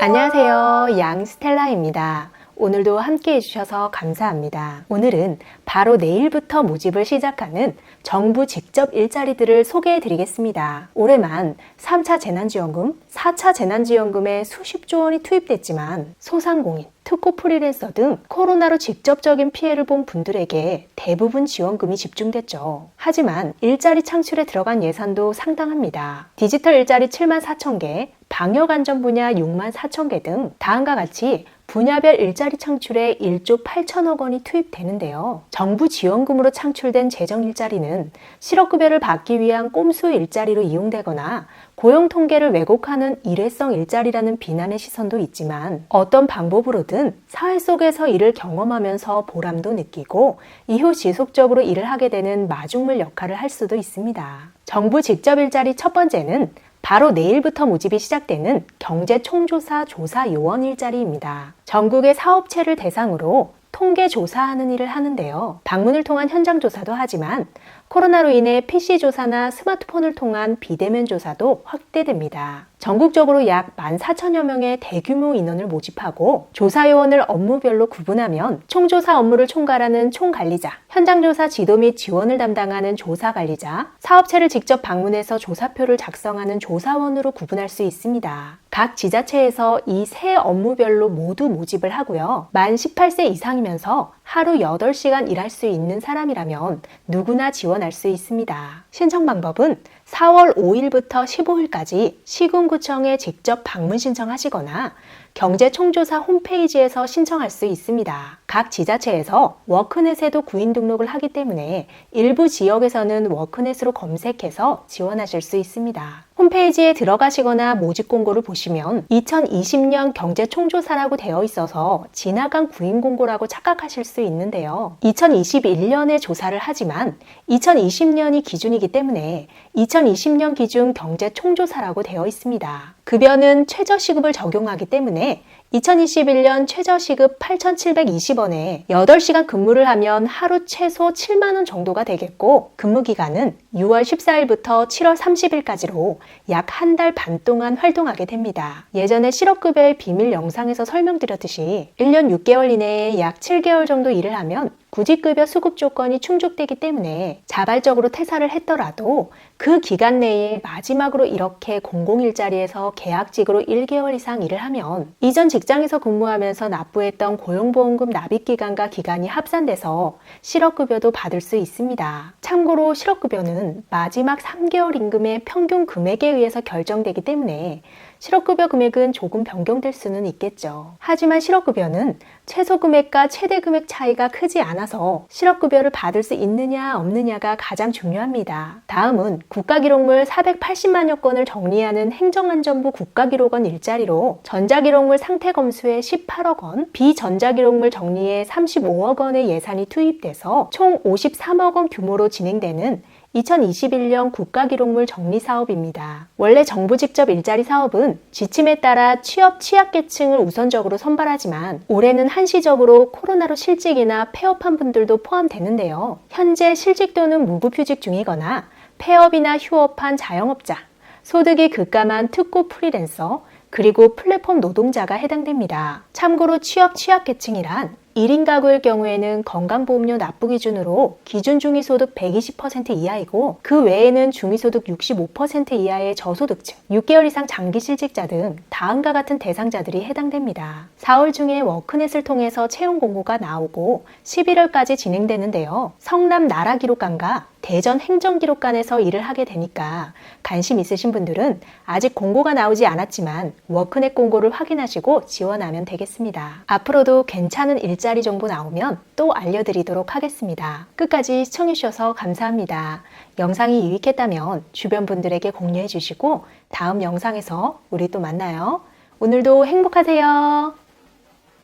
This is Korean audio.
안녕하세요. 양스텔라입니다. 오늘도 함께 해주셔서 감사합니다. 오늘은 바로 내일부터 모집을 시작하는 정부 직접 일자리들을 소개해 드리겠습니다. 올해만 3차 재난지원금, 4차 재난지원금에 수십조 원이 투입됐지만 소상공인, 특고 프리랜서 등 코로나로 직접적인 피해를 본 분들에게 대부분 지원금이 집중됐죠. 하지만 일자리 창출에 들어간 예산도 상당합니다. 디지털 일자리 7만 4천 개, 방역 안전 분야 6만 4천 개 등 다음과 같이 분야별 일자리 창출에 1조 8천억 원이 투입되는데요. 정부 지원금으로 창출된 재정 일자리는 실업급여를 받기 위한 꼼수 일자리로 이용되거나 고용 통계를 왜곡하는 일회성 일자리라는 비난의 시선도 있지만 어떤 방법으로든 사회 속에서 일을 경험하면서 보람도 느끼고 이후 지속적으로 일을 하게 되는 마중물 역할을 할 수도 있습니다. 정부 직접 일자리 첫 번째는 바로 내일부터 모집이 시작되는 경제총조사 조사 요원 일자리입니다. 전국의 사업체를 대상으로 통계 조사하는 일을 하는데요. 방문을 통한 현장 조사도 하지만 코로나로 인해 PC 조사나 스마트폰을 통한 비대면 조사도 확대됩니다. 전국적으로 약 14,000여 명의 대규모 인원을 모집하고 조사 요원을 업무별로 구분하면 총조사 업무를 총괄하는 총관리자, 현장조사 지도 및 지원을 담당하는 조사관리자, 사업체를 직접 방문해서 조사표를 작성하는 조사원으로 구분할 수 있습니다. 각 지자체에서 이 세 업무별로 모두 모집을 하고요. 만 18세 이상이면서 하루 8시간 일할 수 있는 사람이라면 누구나 지원할 수 있습니다. 신청 방법은 4월 5일부터 15일까지 시군구청에 직접 방문 신청하시거나 경제총조사 홈페이지에서 신청할 수 있습니다. 각 지자체에서 워크넷에도 구인 등록을 하기 때문에 일부 지역에서는 워크넷으로 검색해서 지원하실 수 있습니다. 홈페이지에 들어가시거나 모집 공고를 보시면 2020년 경제총조사라고 되어 있어서 지나간 구인 공고라고 착각하실 수 있는데요. 2021년에 조사를 하지만 2020년이 기준이기 때문에 2020년 기준 경제총조사라고 되어 있습니다. 급여는 최저시급을 적용하기 때문에 2021년 최저시급 8,720원에 8시간 근무를 하면 하루 최소 7만원 정도가 되겠고 근무 기간은 6월 14일부터 7월 30일까지로 약 한 달 반 동안 활동하게 됩니다. 예전에 실업급여의 비밀 영상에서 설명드렸듯이 1년 6개월 이내에 약 7개월 정도 일을 하면 구직급여 수급 조건이 충족되기 때문에 자발적으로 퇴사를 했더라도 그 기간 내에 마지막으로 이렇게 공공일자리에서 계약직으로 1개월 이상 일을 하면 이전 직장에서 근무하면서 납부했던 고용보험금 납입기간과 기간이 합산돼서 실업급여도 받을 수 있습니다. 참고로 실업급여는 마지막 3개월 임금의 평균 금액에 의해서 결정되기 때문에 실업급여 금액은 조금 변경될 수는 있겠죠. 하지만 실업급여는 최소 금액과 최대 금액 차이가 크지 않아서 실업급여를 받을 수 있느냐 없느냐가 가장 중요합니다. 다음은 국가기록물 480만여 건을 정리하는 행정안전부 국가기록원 일자리로 전자기록물 상태검수에 18억 원, 비전자기록물 정리에 35억 원의 예산이 투입돼서 총 53억 원 규모로 진행되는 2021년 국가기록물 정리 사업입니다. 원래 정부 직접 일자리 사업은 지침에 따라 취업 취약계층을 우선적으로 선발하지만 올해는 한시적으로 코로나로 실직이나 폐업한 분들도 포함되는데요. 현재 실직 또는 무급휴직 중이거나 폐업이나 휴업한 자영업자, 소득이 급감한 특고 프리랜서, 그리고 플랫폼 노동자가 해당됩니다. 참고로 취업 취약계층이란 1인 가구일 경우에는 건강보험료 납부 기준으로 기준 중위소득 120% 이하이고 그 외에는 중위소득 65% 이하의 저소득층, 6개월 이상 장기 실직자 등 다음과 같은 대상자들이 해당됩니다. 4월 중에 워크넷을 통해서 채용 공고가 나오고 11월까지 진행되는데요. 성남 나라기록관과 대전 행정기록관에서 일을 하게 되니까 관심 있으신 분들은 아직 공고가 나오지 않았지만 워크넷 공고를 확인하시고 지원하면 되겠습니다. 앞으로도 괜찮은 일자리 정보 나오면 또 알려드리도록 하겠습니다. 끝까지 시청해주셔서 감사합니다. 영상이 유익했다면 주변 분들에게 공유해 주시고 다음 영상에서 우리 또 만나요. 오늘도 행복하세요.